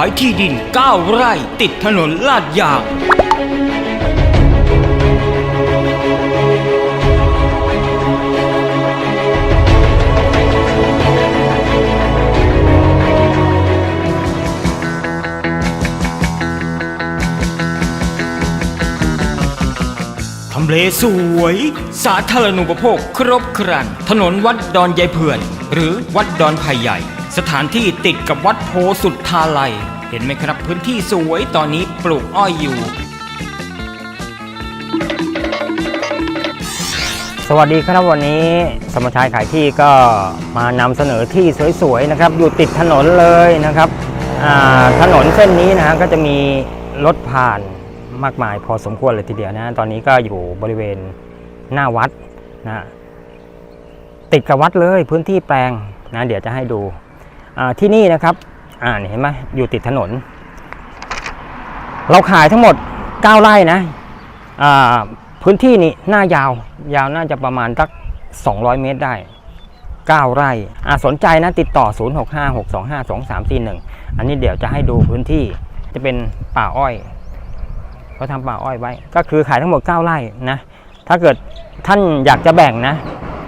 ายที่ดิน 9 ไร่ติดถนนลาดยาง ทำเลสวย สาธารณูปโภคครบครัน ถนนวัดดอนยายเพื่อน หรือวัดดอนไผ่ใหญ่ สถานที่ติดกับวัดโพสุทธาลัย เห็นไหมครับพื้นที่สวยตอนนี้ปลูกอ้อยอยู่ สวัสดีครับวันนี้สมชายขายที่ก็มานำเสนอที่สวยๆนะครับ อยู่ติดถนนเลยนะครับถนนเส้นนี้นะฮะก็จะมีรถผ่านมากมายพอสมควรเลยทีเดียวนะตอนนี้ก็อยู่บริเวณหน้าวัดนะติดกับวัดเลยพื้นที่แปลงนะเดี๋ยวจะให้ดู ที่นี่นะครับอ่านี่เห็นไหมอยู่ติดถนน เราขายทั้งหมด 9 ไร่นะพื้นที่นี่หน้ายาวยาวน่าจะประมาณสัก 200 เมตรได้ 9 ไร่อ่าสนใจนะติดต่อ 0656252341 อันนี้เดี๋ยวจะให้ดูพื้นที่จะเป็นป่าอ้อยเขาทำป่าอ้อยไว้ ก็คือขายทั้งหมด 9 ไร่นะ ถ้าเกิดท่านอยากจะแบ่งนะ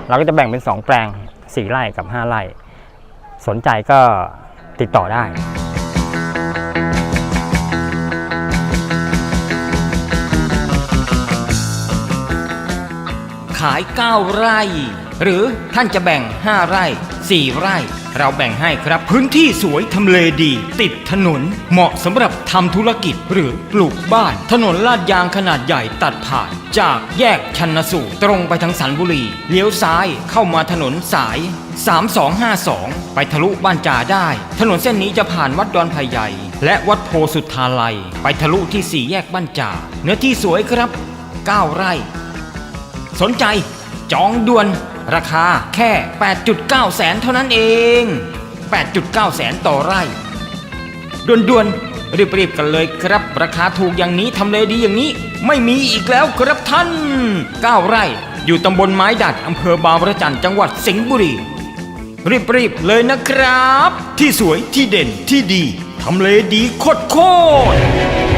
เราก็จะแบ่งเป็น 2 แปลง 4 ไร่กับ 5 ไร่ สนใจก็ติดต่อได้ขาย 9 ไร่ หรือท่านจะแบ่ง 5 ไร่ 4 ไร่ เราแบ่งให้ครับพื้นที่สวยทำเลดี ติดถนนเหมาะสำหรับทำธุรกิจหรือปลูกบ้าน ถนนลาดยางขนาดใหญ่ตัดผ่าน จากแยกชันสูตรตรงไปทางสันบุรี เลี้ยวซ้ายเข้ามาถนนสาย 3252 ไปทะลุบ้านจ่าได้ ถนนเส้นนี้จะผ่านวัดดอนไผ่ใหญ่ และวัดโพสุทธาลัย ไปทะลุที่สี่แยกบ้านจ่าเนื้อที่สวยครับ 9 ไร่ สนใจจองด่วน ราคาแค่ 8.9 แสนเท่านั้นเอง 8.9 แสนต่อไร่ด่วนๆรีบๆกันเลยครับ ราคาถูกอย่างนี้ทำเลดีอย่างนี้ ไม่มีอีกแล้วครับท่าน 9 ไร่ อยู่ตำบลไม้ดัดอำเภอบางระจันจังหวัดสิงห์บุรีรีบๆเลยนะครับ ที่สวยที่เด่นที่ดีทำเลดีโคตรๆ